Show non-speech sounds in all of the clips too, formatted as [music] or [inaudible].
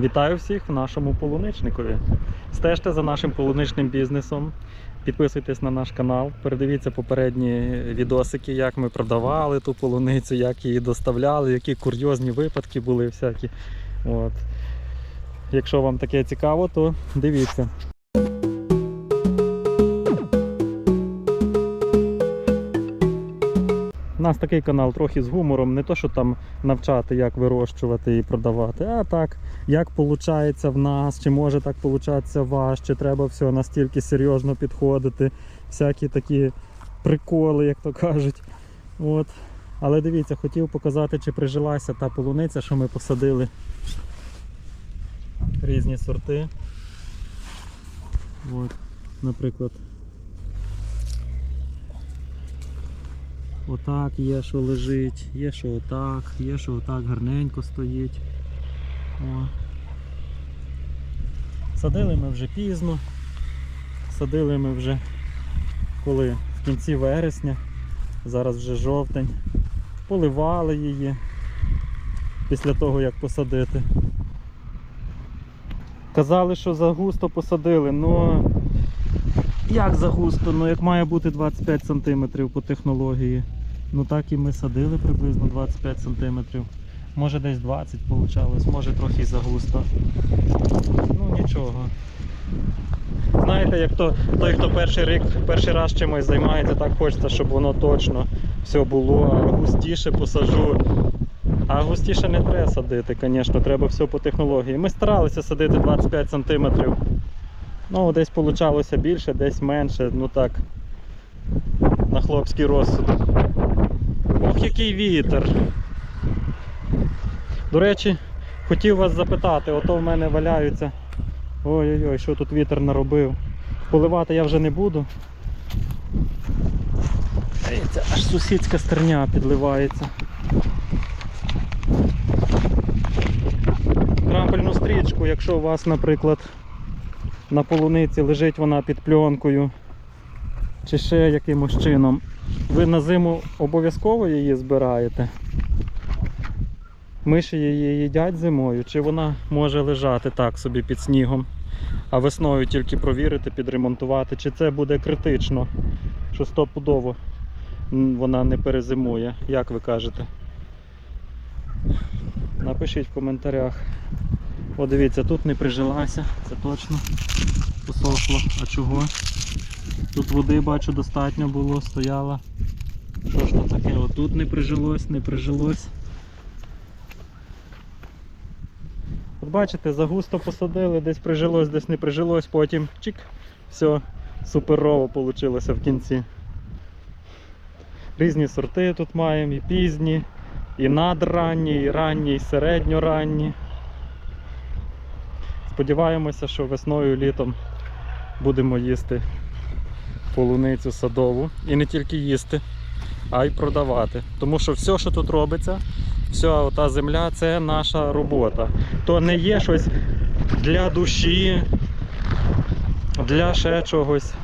Вітаю всіх в нашому полуничникові. Стежте за нашим полуничним бізнесом. Підписуйтесь на наш канал, передивіться попередні відосики, як ми продавали ту полуницю, як її доставляли, які курйозні випадки були всякі. От. Якщо вам таке цікаво, то дивіться. Нас такий канал трохи з гумором, не то, що там навчати, як вирощувати і продавати, а так, як виходить в нас, чи може так получатися у вас, чи треба все настільки серйозно підходити, всякі такі приколи, як то кажуть. От. Але дивіться, хотів показати, чи прижилася та полуниця, що ми посадили. Різні сорти. От, наприклад. Отак є, що лежить, є, що отак, є, що отак гарненько стоїть. О. Садили ми вже пізно. Садили ми вже коли в кінці вересня, зараз вже жовтень. Поливали її після того, як посадити. Казали, що загусто посадили, ну як загусто? Ну як має бути 25 см по технології. Ну так і ми садили приблизно 25 см. Може десь 20 вийшло, може трохи загусто. Ну нічого. Знаєте, як то, той, хто перший рік, перший раз чимось займається, так хочеться, щоб воно точно все було, а густіше посажу. А густіше не треба садити, звісно, треба все по технології. Ми старалися садити 25 см. Ну, десь вийшло більше, десь менше, ну так. На хлопський розсуд. Ох, який вітер. До речі, хотів вас запитати, ото в мене валяються. Ой-ой-ой, що тут вітер наробив. Поливати я вже не буду. Дивіться, аж сусідська стерня підливається. Крампельну стрічку, якщо у вас, наприклад, на полуниці лежить вона під пленкою чи ще якимось чином. Ви на зиму обов'язково її збираєте. Миші її їдять зимою, чи вона може лежати так собі під снігом, а весною тільки провірити, підремонтувати, чи це буде критично, що стопудово вона не перезимує, як ви кажете. Напишіть в коментарях. О, дивіться, тут не прижилася, це точно посохло. А чого? Тут води бачу достатньо було, стояла. Що ж то таке? Отут не прижилось, не прижилось. От бачите, загусто посадили, десь прижилось, десь не прижилось, потім чик, все, суперово вийшло в кінці. Різні сорти тут маємо, і пізні, і надранні, і ранні, і середньоранні. Сподіваємося, що весною літом будемо їсти полуницю садову. І не тільки їсти, а й продавати. Тому що все, що тут робиться, вся ота земля це наша робота. То не є щось для душі, для ще чогось.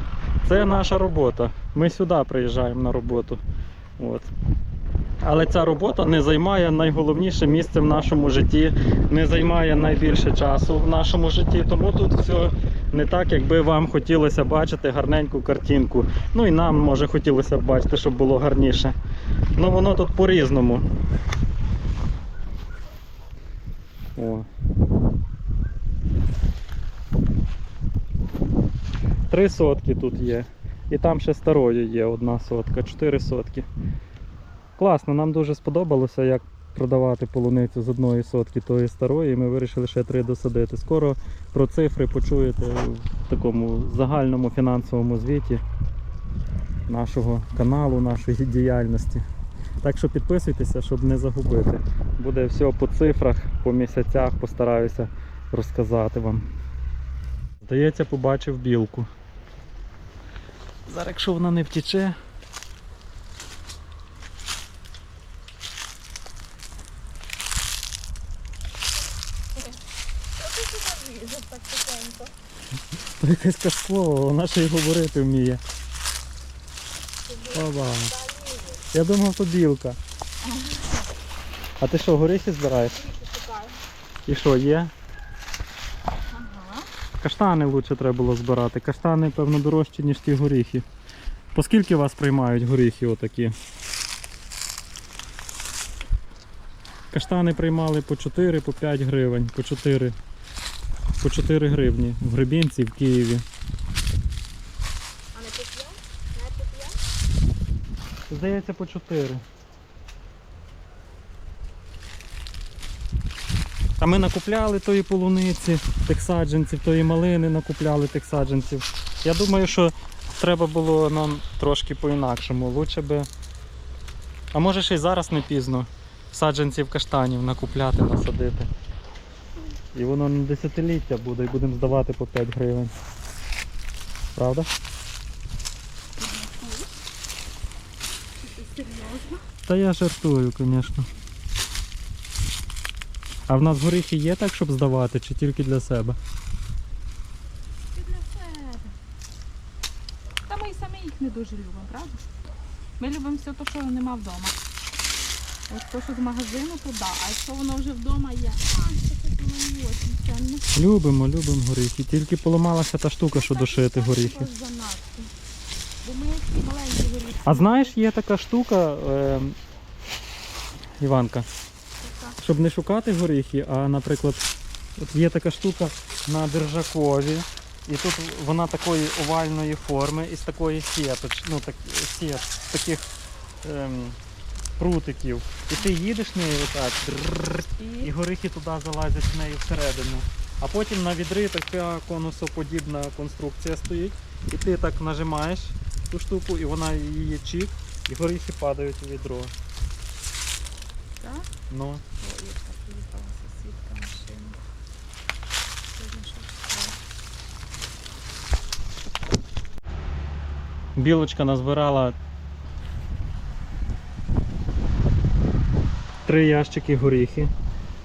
Це наша робота. Ми сюди приїжджаємо на роботу. От. Але ця робота не займає найголовніше місце в нашому житті, не займає найбільше часу в нашому житті. Тому тут все не так, якби вам хотілося бачити гарненьку картинку. Ну і нам може хотілося б бачити, щоб було гарніше. Ну воно тут по-різному. Три сотки тут є. І там ще старої є одна сотка, чотири сотки. Класно, нам дуже сподобалося, як продавати полуницю з одної сотки тої старої. і Ми вирішили ще три досадити. Скоро про цифри почуєте в такому загальному фінансовому звіті нашого каналу, нашої діяльності. Так що підписуйтеся, щоб не загубити. Буде все по цифрах, по місяцях, постараюся розказати вам. Здається, побачив білку. Зараз, якщо вона не втіче, Що ти сюди лізеш так тихенько? То якась казкова, вона ще й говорити вміє. Оба. Я думав, то білка. А ти що, горіхи збираєш? І що, є? Каштани лучше треба було збирати. Каштани, певно, дорожчі, ніж ті горіхи. По скільки вас приймають горіхи отакі? Каштани приймали по 4, по 5 гривень, по 4, по 4 гривні в Гребінці, в Києві. А не по п'ять? Не по п'ять? Здається, по 4. А ми накупляли тої полуниці, тих саджанців, тої малини накупляли тих саджанців. Я думаю, що треба було нам трошки по-інакшому. Лучше би. А може ще й зараз не пізно саджанців каштанів накупляти, насадити. І воно на десятиліття буде і будемо здавати по 5 гривень. Правда? Та я жартую, звісно. А в нас горіхи є так, щоб здавати, чи тільки для себе? Це для себе. Та ми і самі їх не дуже любимо, правда? Ми любимо все те, що нема вдома. Ось то, що з магазину, то да. А якщо воно вже вдома є, а, це очень. Любимо, любимо горіхи. Тільки поламалася та штука, що душити горіхи. Ось занадто. Бо ми ці маленькі горіхи. А знаєш, є така штука, е, Іванка, щоб не шукати горіхи, а, наприклад, от є така штука на держакові, і тут вона такої овальної форми із такої сіточ, ну так, сіт, таких ем, прутиків. І ти їдеш нею отак, і горіхи туди залазять в неї всередину. А потім на відри така конусоподібна конструкція стоїть, і ти так нажимаєш ту штуку, і вона її чік, і горіхи падають у відро. Так? Ну, Ой, яка три ящики горіхи.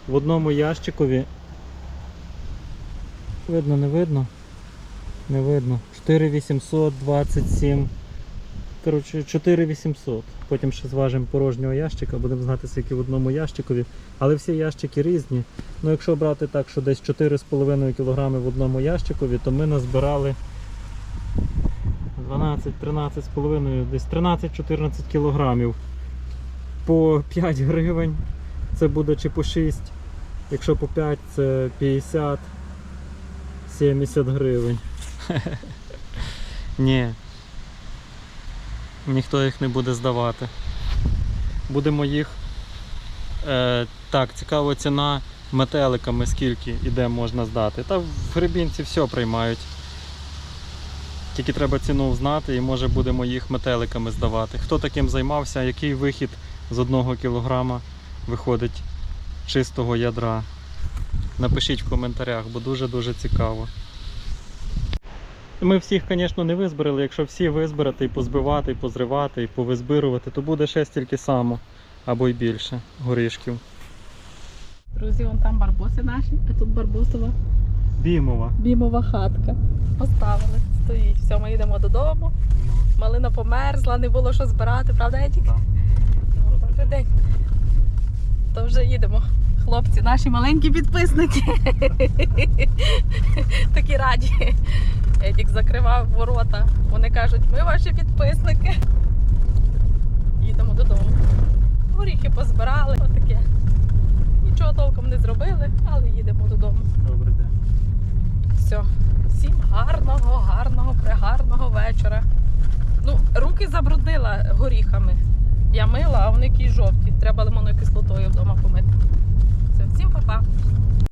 В одному ящикові. Видно, не видно? Не видно. 4827. Коротше, 4800. Потім ще зважимо порожнього ящика, будемо знати, скільки в одному ящикові. Але всі ящики різні. Ну, якщо брати так, що десь 4,5 кг в одному ящикові, то ми назбирали 12, 13 з половиною, десь 13-14 кілограмів. По 5 гривень це буде чи по 6. Якщо по 5 це 50 70 гривень. [laughs] Ні. Ніхто їх не буде здавати. Будемо їх. Е, так, цікава ціна метеликами, скільки і де можна здати. Та в Гребінці все приймають. Тільки треба ціну знати і може будемо їх метеликами здавати. Хто таким займався, який вихід з одного кілограма виходить чистого ядра? Напишіть в коментарях, бо дуже-дуже цікаво. Ми всіх, звісно, не визбирали. Якщо всі визбирати і позбивати, і позривати, і повизбирувати, то буде ще стільки само або й більше горішків. Друзі, вон там барбоси наші, а тут барбосова Бімова. бімова хатка. Поставили, стоїть. Все, ми йдемо додому. Малина померзла, не було що збирати, правда, Едік? Так. Добрий день. То вже їдемо. Хлопці, наші маленькі підписники. [laughs] Такі раді. Едік закривав ворота. Вони кажуть, ми ваші підписники. Їдемо додому. Горіхи позбирали, отаке. Нічого толком не зробили, але їдемо додому. Добрий день. Все. Всім гарного, гарного, пригарного вечора. Ну, руки забруднила горіхами я мила, а вони якісь жовті. Треба лимонною кислотою вдома помити. Все, всім па-па!